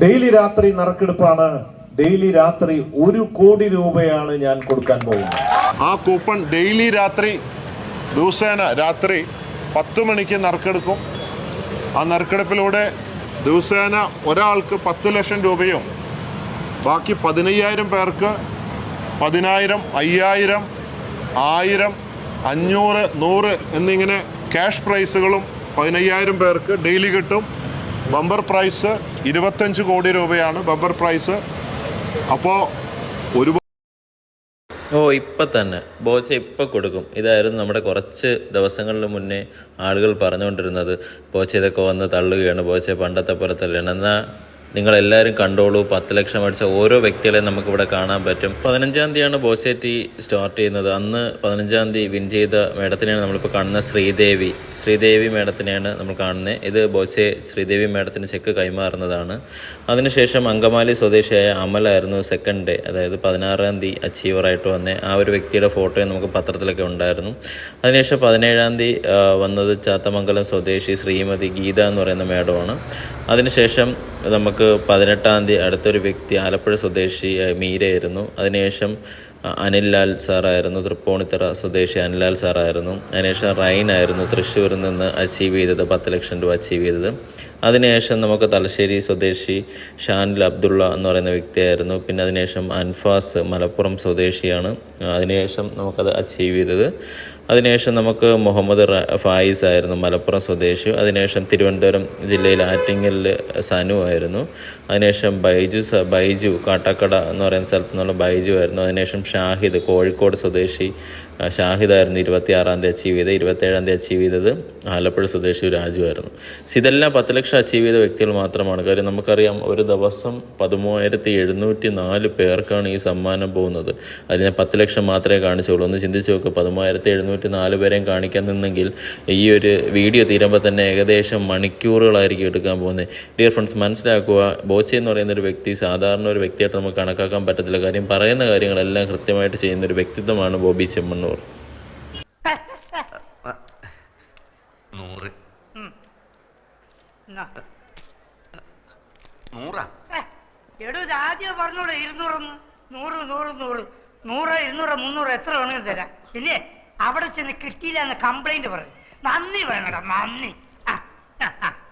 Daily രാത്രി നറുക്കെടുപ്പാണ്. Daily രാത്രി ഒരു കോടി രൂപയാണ് ഞാൻ കൊടുക്കാൻ പോകുന്നത്. ആ കൂപ്പൺ ഡെയിലി രാത്രി ദിവസേന രാത്രി പത്ത് മണിക്ക് നറുക്കെടുക്കും. ആ നറുക്കെടുപ്പിലൂടെ ദിവസേന ഒരാൾക്ക് പത്ത് ലക്ഷം രൂപയും ബാക്കി പതിനയ്യായിരം പേർക്ക് പതിനായിരം അയ്യായിരം ആയിരം അഞ്ഞൂറ് നൂറ് എന്നിങ്ങനെ ക്യാഷ് പ്രൈസുകളും പതിനയ്യായിരം പേർക്ക് ഡെയിലി കിട്ടും. ബമ്പർ പ്രൈസ് ഇരുപത്തഞ്ച് കോടി രൂപയാണ് ബമ്പർ പ്രൈസ്. അപ്പോൾ ഒരു ഓ ഇപ്പം തന്നെ. ബോച്ച ഇപ്പം കൊടുക്കും. ഇതായിരുന്നു നമ്മുടെ കുറച്ച് ദിവസങ്ങളിൽ മുന്നേ ആളുകൾ പറഞ്ഞുകൊണ്ടിരുന്നത്. ബോച്ച ഇതൊക്കെ വന്ന് തള്ളുകയാണ്. ബോച്ച പണ്ടത്തെ പുറത്തല്ലേ എന്നാൽ നിങ്ങളെല്ലാവരും കണ്ടോളൂ. പത്ത് ലക്ഷം അടിച്ച ഓരോ വ്യക്തികളെ നമുക്കിവിടെ കാണാൻ പറ്റും. പതിനഞ്ചാം തീയതിയാണ് ബോസേറ്റി സ്റ്റാർട്ട് ചെയ്യുന്നത്. അന്ന് പതിനഞ്ചാം തീയതി വിൻ ചെയ്ത മേഡത്തിനെയാണ് നമ്മളിപ്പോൾ കാണുന്ന ശ്രീദേവി. ശ്രീദേവി മേഡത്തിനെയാണ് നമ്മൾ കാണുന്നത്. ഇത് ബോസെ ശ്രീദേവി മേഡത്തിന് ചെക്ക് കൈമാറുന്നതാണ്. അതിനുശേഷം അങ്കമാലി സ്വദേശിയായ അമലായിരുന്നു സെക്കൻഡ് ഡേ അതായത് പതിനാറാം തീയതി അച്ചീവറായിട്ട് വന്ന. ആ ഒരു വ്യക്തിയുടെ ഫോട്ടോയും നമുക്ക് പത്രത്തിലൊക്കെ ഉണ്ടായിരുന്നു. അതിനുശേഷം പതിനേഴാം തീയതി വന്നത് ചാത്തമംഗലം സ്വദേശി ശ്രീമതി ഗീത എന്ന് പറയുന്ന മേഡമാണ്. അതിനുശേഷം നമുക്ക് പതിനെട്ടാം തീയതി അടുത്തൊരു വ്യക്തി ആലപ്പുഴ സ്വദേശി മീരയായിരുന്നു. അതിനുശേഷം ആ, അനിൽ ലാൽ സാറായിരുന്നു തൃപ്പൂണിത്തറ സ്വദേശി അനിൽ ലാൽ സാറായിരുന്നു. അതിനുശേഷം റൈൻ ആയിരുന്നു തൃശ്ശൂരിൽ നിന്ന് അച്ചീവ് ചെയ്തത് പത്ത് ലക്ഷം രൂപ അച്ചീവ് ചെയ്തത്. അതിനുശേഷം നമുക്ക് തലശ്ശേരി സ്വദേശി ഷാനിൽ അബ്ദുള്ള എന്ന് പറയുന്ന വ്യക്തിയായിരുന്നു. പിന്നെ അതിനുശേഷം അൻഫാസ് മലപ്പുറം സ്വദേശിയാണ്. അതിനുശേഷം നമുക്കത് അച്ചീവ് ചെയ്തത്. അതിനുശേഷം നമുക്ക് മുഹമ്മദ് ഫായിസ് ആയിരുന്നു മലപ്പുറം സ്വദേശി. അതിനുശേഷം തിരുവനന്തപുരം ജില്ലയിൽ ആറ്റിങ്ങലിൽ സനു ആയിരുന്നു. അതിനുശേഷം ബൈജു ബൈജു കാട്ടാക്കട എന്ന് പറയുന്ന സ്ഥലത്തു നിന്നുള്ള ബൈജു ആയിരുന്നു. അതിനുശേഷം ഷാഹിദ് കോഴിക്കോട് സ്വദേശി ഷാഹിദ് ഷാഹിദായിരുന്നു ഇരുപത്തി ആറാം തീയതി അച്ചീവ് ചെയ്തത്. ഇരുപത്തേഴാം തീയതി അച്ചീവ് ചെയ്തത് ആലപ്പുഴ സ്വദേശി രാജു ആയിരുന്നു. ഇതെല്ലാം പത്ത് ലക്ഷം അച്ചീവ് ചെയ്ത വ്യക്തികൾ മാത്രമാണ്. കാര്യം നമുക്കറിയാം ഒരു ദിവസം പതിമൂവായിരത്തി എഴുന്നൂറ്റി നാല് പേർക്കാണ് ഈ സമ്മാനം പോകുന്നത്. അതിൽ ഞാൻ പത്ത് ലക്ഷം മാത്രമേ കാണിച്ചുള്ളൂ. ഒന്ന് ചിന്തിച്ച് നോക്കുക പതിമൂവായിരത്തി എഴുന്നൂറ്റി നാല് പേരെയും കാണിക്കാൻ നിന്നെങ്കിൽ ഈ ഒരു വീഡിയോ തീരുമ്പോൾ തന്നെ ഏകദേശം മണിക്കൂറുകളായിരിക്കും എടുക്കാൻ പോകുന്നത്. ഡിയർ ഫ്രണ്ട്സ് മനസ്സിലാക്കുക ബോച്ചി എന്ന് പറയുന്ന ഒരു വ്യക്തി സാധാരണ ഒരു വ്യക്തിയായിട്ട് നമുക്ക് കണക്കാക്കാൻ പറ്റത്തില്ല. കാര്യം പറയുന്ന കാര്യങ്ങളെല്ലാം കൃത്യമായിട്ട് ചെയ്യുന്ന ഒരു വ്യക്തിത്വമാണ് ബോബി ചെമ്മണ്ണൂർ നൂറ് എന്നാ. നൂറാ. ഏ, എടോ ഇത് ആദ്യം പറഞ്ഞോളൂ ഇരുന്നൂറൊന്ന്. നൂറ് നൂറ് നൂറ്. നൂറ് ഇരുന്നൂറ് മുന്നൂറ് എത്ര വേണമെങ്കിലും തരാം. ഇല്ലേ അവിടെ ചെന്ന് കിട്ടിയില്ല എന്ന് കംപ്ലൈന്റ് പറയും. നന്ദി വേണടാ നന്ദി. ആ, ആ.